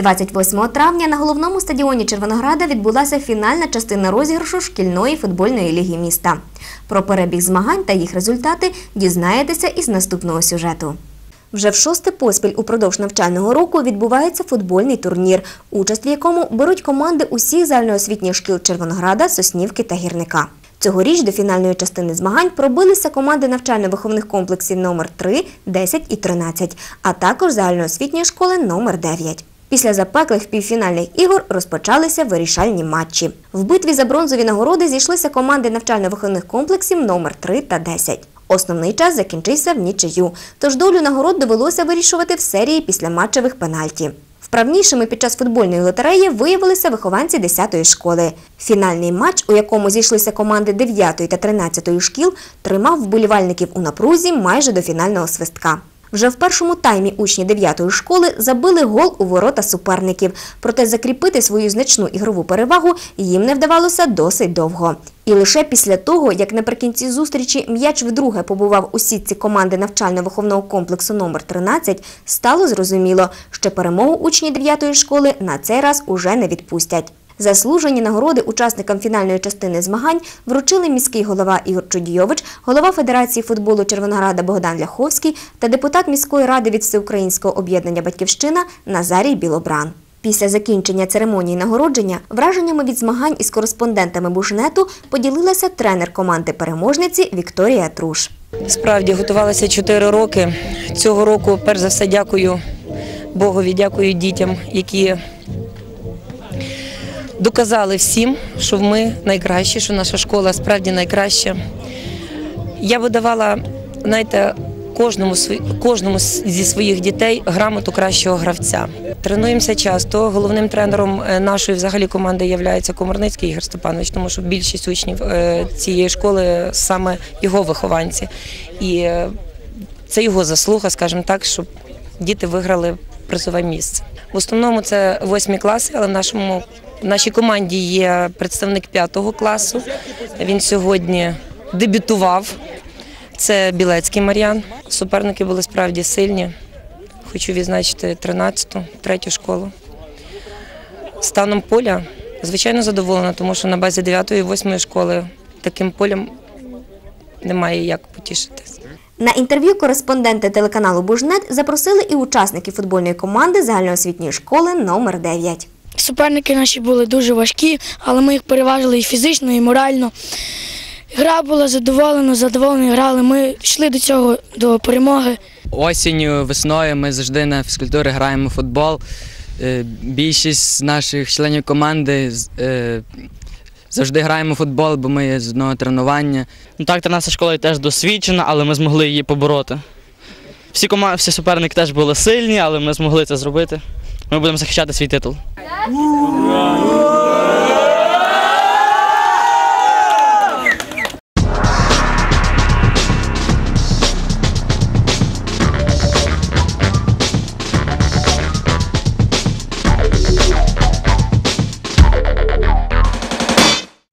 28 травня на головному стадіоні Червонограда відбулася фінальна частина розіграшу шкільної футбольної ліги міста. Про перебіг змагань та їх результати дізнаєтеся із наступного сюжету. Вже в шосте поспіль упродовж навчального року відбувається футбольний турнір, участь в якому беруть команди усіх загальноосвітніх шкіл Червонограда, Соснівки та Гірника. Цьогоріч до фінальної частини змагань пробилися команди навчально-виховних комплексів номер 3, 10 і 13, а також загальноосвітньої школи номер 9. Після запеклих півфінальних ігор розпочалися вирішальні матчі. В битві за бронзові нагороди зійшлися команди навчально-виховних комплексів номер 3 та 10. Основний час закінчився в нічию, тож долю нагород довелося вирішувати в серії післяматчевих пенальті. Вправнішими під час футбольної лотереї виявилися вихованці 10-ї школи. Фінальний матч, у якому зійшлися команди 9-ї та 13-ї шкіл, тримав вболівальників у напрузі майже до фінального свистка. Вже в першому таймі учні 9-ї школи забили гол у ворота суперників, проте закріпити свою значну ігрову перевагу їм не вдавалося досить довго. І лише після того, як наприкінці зустрічі м'яч вдруге побував у сітці команди навчально-виховного комплексу номер 13, стало зрозуміло, що перемогу учні 9-ї школи на цей раз уже не відпустять. Заслужені нагороди учасникам фінальної частини змагань вручили міський голова Ігор Чудійович, голова Федерації футболу Червонограда Богдан Ляховський та депутат міської ради від Всеукраїнського об'єднання Батьківщина Назарій Білобран. Після закінчення церемонії нагородження враженнями від змагань із кореспондентами Бушнету поділилася тренер команди переможниці Вікторія Труш. Справді готувалася 4 роки. Цього року, перш за все, дякую Богові, дякую дітям, які доказали всім, що ми найкращі, що наша школа справді найкраща. Я би давала, знаєте, кожному кожному зі своїх дітей грамоту кращого гравця. Тренуємося часто. Головним тренером е, нашої взагалі команди є Комарницький Ігор Степанович, тому що більшість учнів е, цієї школи саме його вихованці. І е, це його заслуга, скажімо так, щоб діти виграли призове місце. В основному це восьмі класи, але в нашому в нашій команді є представник п'ятого класу. Він сьогодні дебютував. Це Білецький Мар'ян. Суперники були справді сильні. Хочу відзначити 13-ту, третю школу. Станом поля, звичайно, задоволена, тому що на базі 9-ї 8-ї школи таким полем немає як потішитись. На інтерв'ю кореспонденти телеканалу Бужнет запросили і учасників футбольної команди загальноосвітньої школи номер 9. Суперники наші були дуже важкі, але ми їх переважили і фізично, і морально. Гра була задоволена, задоволені грали. Ми йшли до цього до перемоги. Осінню, весною ми завжди на фізкультурі граємо в футбол. Е, Більшість наших членів команди з- е, завжди граємо в футбол, бо ми є з одного тренування. Ну так, 13 школа теж досвідчена, але ми змогли її побороти. Всі команди, всі суперники теж були сильні, але ми змогли це зробити. Ми будемо захищати свій титул. Ура!